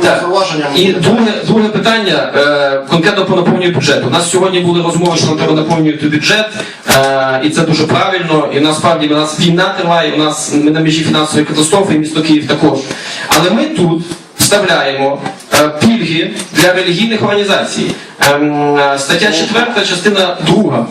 Так. І друге, друге питання е, конкретно по наповненню бюджету. У нас сьогодні були розмови, що нам треба наповнювати бюджет, е, і це дуже правильно. І насправді у нас війна триває, у нас ми на межі фінансової катастрофи, і місто Київ також. Але ми тут вставляємо е, пільги для релігійних організацій. Ем, е, стаття 4, частина 2.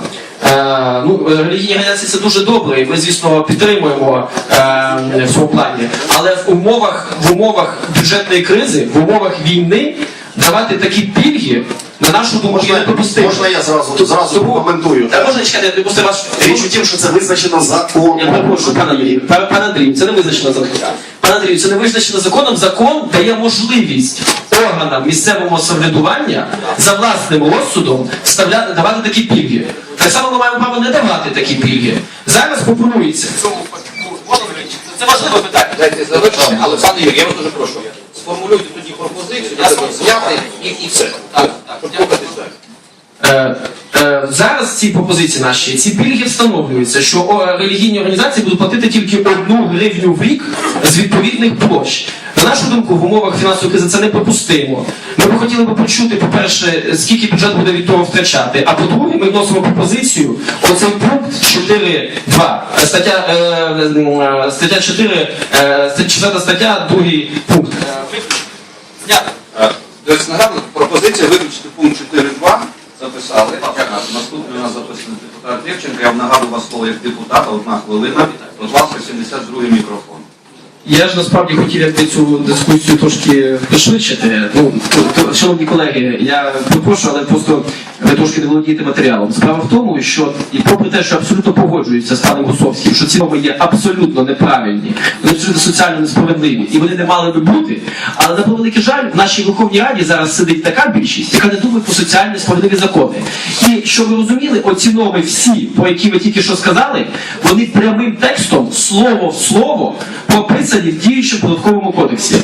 Е, ну, релігійні організації це дуже добре, і ми, звісно, підтримуємо е, в цьому плані. Але в умовах, в умовах бюджетної кризи, в умовах війни давати такі пільги, на нашу думку, є Можна, неприпустимо. можна я зразу, зразу Тому- прокоментую? Та можна чекати, я допустив ваш Річ у тім, що це визначено законом. я перепрошую, пане Андрію, пане пане Андрію, це не визначено законом. Пане Андрію, це не визначено законом. Закон дає можливість органам місцевого самоврядування за власним розсудом вставляти давати такі пільги. Так само ми маємо право не давати такі пільги. Зараз пропонується. Це важливе питання. Дайте завершити, але пане Юрій, я вас дуже прошу. Сформулюйте тоді пропозицію, я зняти і, і все. Так, так, щоб е, зараз ці пропозиції наші, ці пільги встановлюються, що релігійні організації будуть платити тільки одну гривню в рік з відповідних площ. На нашу думку, в умовах фінансової кризи це неприпустимо. Ми б хотіли би почути, по-перше, скільки бюджет буде від того втрачати. А по-друге, ми вносимо пропозицію оцей пункт 4.2. Е, Стаття, е, е, стаття 4, е, стаття- 4 стаття, другий пункт. Е, Зняти. Тобто нагадую, пропозиція виключити пункт 4.2 записали. Наступний у нас записаний депутат Левченко. Я вам нагадую вас слово як депутата, одна хвилина. Будь ласка, 72 мікрофон. Я ж насправді хотів якби цю дискусію трошки пришвидшити. Ну, шановні колеги, я перепрошую, але просто ви трошки не володієте матеріалом. Справа в тому, що і попри те, що абсолютно погоджуються з паном Гусовським, що ці норми є абсолютно неправильні, вони абсолютно соціально несправедливі, і вони не мали би бути. Але на превеликий жаль, в нашій Верховній Раді зараз сидить така більшість, яка не думає про соціально справедливі закони. І щоб ви розуміли, оці норми всі, про які ви тільки що сказали, вони прямим текстом, слово в слово, прописані в діючому податковому кодексі.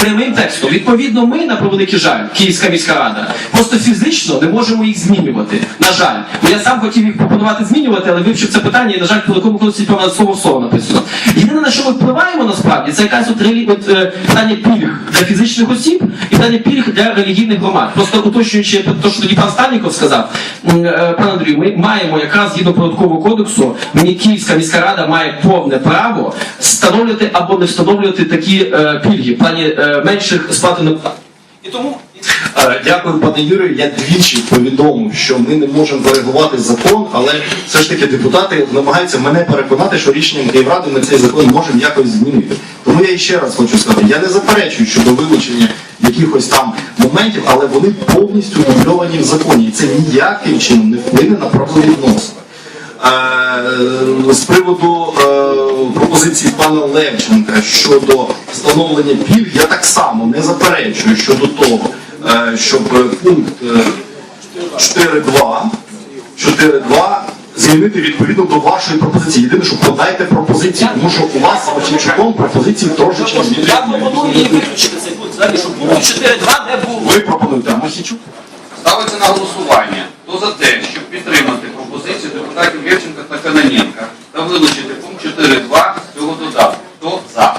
Прямим текстом. Відповідно, ми, на превеликий жаль, Київська міська рада, просто фізично не можемо їх змінювати. На жаль. Бо я сам хотів їх пропонувати змінювати, але вивчив це питання, і, на жаль, в податковому кодексі прямо слово слово написано. Єдине, на що ми впливаємо насправді, це якась от, релі... от е, питання пільг для фізичних осіб і питання пільг для релігійних громад. Просто уточнюючи те, що тоді пан Стальников сказав, е, пан Андрію, ми маємо якраз згідно податкового кодексу, мені Київська міська рада має повне право встановлювати або не встановлювати такі е, пільги в плані е, менших сплати на і тому Е, Дякую, пане Юрію. Я двічі повідомив, що ми не можемо коригувати закон, але все ж таки депутати намагаються мене переконати, що рішенням Київради ми цей закон можемо якось змінити. Тому я ще раз хочу сказати, я не заперечую щодо вилучення якихось там моментів, але вони повністю дубльовані в законі. І це ніяким чином не вплине на правовідносини. Е, З приводу е, пропозиції пана Левченка щодо встановлення пільг, я так само не заперечую щодо того, е, щоб пункт е, 4.2 4.2 змінити відповідно до вашої пропозиції. Єдине, що подайте пропозицію, тому що у вас з Васильчуком пропозиції трошечки я пропоную її виключити цей пункт, взагалі, щоб пункту 4.2 не було. Ви пропонуєте, а Масічук? Ставиться на голосування. Хто за те, щоб підтримати пропозицію депутатів Левченка та Каноненка та вилучити пункт 4.2 з цього додатку? Хто за?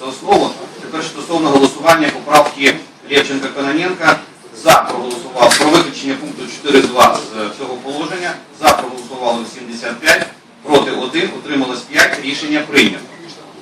За основу. Тепер стосовно голосування поправки Лєвченка Кононенка за проголосував про виключення пункту 4.2 з цього положення. За проголосували 75, проти 1, утрималось 5. Рішення прийнято.